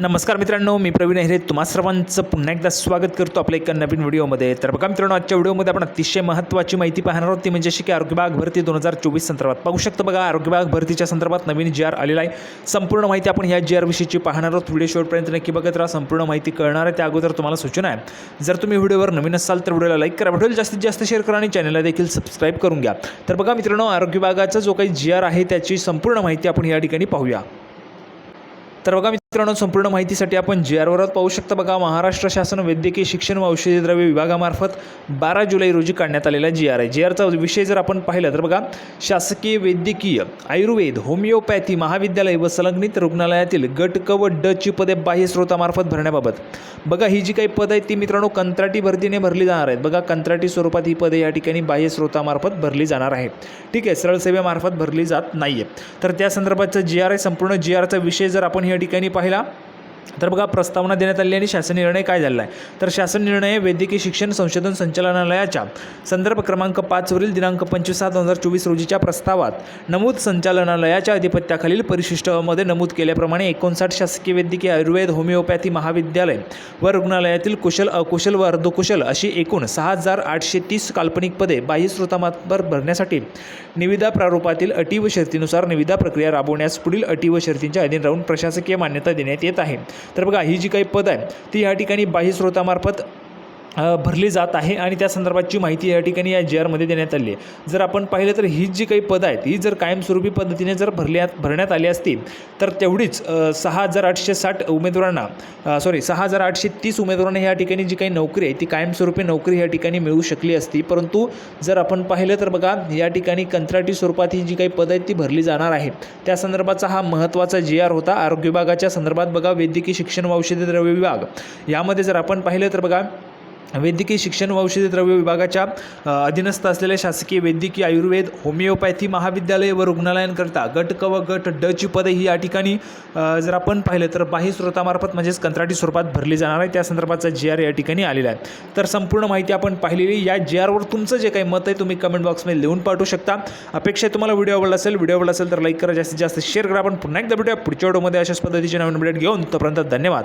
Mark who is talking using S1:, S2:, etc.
S1: नमस्कार मित्रांनो मी प्रवीण हेरे तुम्हा सर्वांचं पुन्हा एकदा स्वागत करतो आपल्या एका नवीन व्हिडिओमध्ये. तर बघा मित्रांनो आजच्या व्हिडिओमध्ये आपण अतिशय महत्त्वाची माहिती पाहणार आहोत. ती म्हणजे अशी की आरोग्य विभाग भरती दोन हजार चोवीस संदर्भात. पाहू शकतो बघा आरोग्य विभाग भरतीच्या संदर्भात नवीन जी आर आलेला आहे. संपूर्ण माहिती आपण या जी आरविषयीची पाहणार आहोत. व्हिडिओ शेवटपर्यंत नक्की बघत राहा. संपूर्ण माहिती कळणार आहे. त्या अगोदर तुम्हाला सूचना आहे. जर तुम्ही व्हिडिओवर नवीन असाल तर व्हिडिओला लाईक करा. व्हिडिओला जास्तीत जास्त शेअर करा आणि चॅनलला देखील सबस्क्राईब करून घ्या. तर बघा मित्रांनो आरोग्य विभागाचा जो काही जी आर आहे त्याची संपूर्ण माहिती आपण या ठिकाणी पाहूया. तर बघा मित्रांनो संपूर्ण माहितीसाठी आपण जी आरवरात पाहू शकता बघा. महाराष्ट्र शासन वैद्यकीय शिक्षण व औषधी द्रव्य विभागामार्फत बारा जुलै रोजी काढण्यात आलेला जी आर आहे. जी आरचा विषय जर आपण पाहिला तर बघा शासकीय वैद्यकीय आयुर्वेद होमिओपॅथी महाविद्यालय व संलग्नित रुग्णालयातील गट क व ड ची पदे बाह्य स्रोतामार्फत भरण्याबाबत. बघा ही जी काही पदं आहेत ती मित्रांनो कंत्राटी भरतीने भरली जाणार आहेत. बघा कंत्राटी स्वरूपात ही पदे या ठिकाणी बाह्य स्रोतामार्फत भरली जाणार आहे. ठीक आहे सरळ सेवेमार्फत भरली जात नाही आहे तर त्या संदर्भातचं जी आर आहे. संपूर्ण जी आरचा विषय जर आपण या ठिकाणी पाहिला মহিলা। तर बघा प्रस्तावना देण्यात आली आणि शासन निर्णय काय झालेला आहे तर शासन निर्णय वैद्यकीय शिक्षण संशोधन संचालनालयाच्या संदर्भ क्रमांक पाचवरील दिनांक पंचवीस सात दोन हजार चोवीस रोजीच्या प्रस्तावात नमूद संचालनालयाच्या अधिपत्याखालील परिशिष्टामध्ये नमूद केल्याप्रमाणे एकोणसाठ शासकीय वैद्यकीय आयुर्वेद होमिओपॅथी महाविद्यालय व रुग्णालयातील कुशल अकुशल व अर्धकुशल अशी एकूण सहा हजार आठशे तीस काल्पनिक पदे बाह्य स्रोतामार्फत भरण्यासाठी निविदा प्रारूपातील अटी व शर्तीनुसार निविदा प्रक्रिया राबवण्यास पुढील अटी व शर्तींच्या अधीन राहून प्रशासकीय मान्यता देण्यात येत आहे. तर बघा ही जी काही पद आहे ती या ठिकाणी बाह्य स्रोतामार्फत भरली जात आहे आणि त्या संदर्भातची माहिती या ठिकाणी या जी आरमध्ये देण्यात आली आहे. जर आपण पाहिलं तर ही जी काही पदं आहेत ही जर कायमस्वरूपी पद्धतीने जर भरल्या भरण्यात आली असती तर तेवढीच सहा हजार आठशे साठ उमेदवारांना सॉरी सहा हजार आठशे तीस उमेदवारांना या ठिकाणी जी काही नोकरी आहे ती कायमस्वरूपी नोकरी या ठिकाणी मिळू शकली असती. परंतु जर आपण पाहिलं तर बघा या ठिकाणी कंत्राटी स्वरूपात ही जी काही पदं आहेत ती भरली जाणार आहे. त्या संदर्भाचा हा महत्त्वाचा जी आर होता. आरोग्य विभागाच्या संदर्भात बघा वैद्यकीय शिक्षण व औषधी द्रव्य विभाग. यामध्ये जर आपण पाहिलं तर बघा वैद्यकीय शिक्षण व औषधी द्रव्य विभागाच्या अधीनस्थ असलेल्या शासकीय वैद्यकीय आयुर्वेद होमिओपॅथी महाविद्यालय व रुग्णालयांकरता गट क व गट ड ची पदे ही या ठिकाणी जर आपण पाहिलं तर बाह्य स्रोतामार्फत म्हणजेच कंत्राटी स्वरूपात भरली जाणार आहे. त्या संदर्भाचा जी आर या ठिकाणी आलेला आहे. तर संपूर्ण माहिती आपण पाहिलेली या जी आरवर तुमचं जे काही मत आहे तुम्ही कमेंट बॉक्समध्ये लिहून पाठवू शकता. अपेक्षा तुम्हाला व्हिडिओ आवडला असेल व्हिडिओ आवडला असेल तर लाईक करा. जास्तीत जास्त शेअर करा. आपण पुन्हा एकदा भेटूया पुढच्या व्हिडिओमध्ये अशाच पद्धतीचे नवीन अपडेट घेऊन तोपर्यंत धन्यवाद.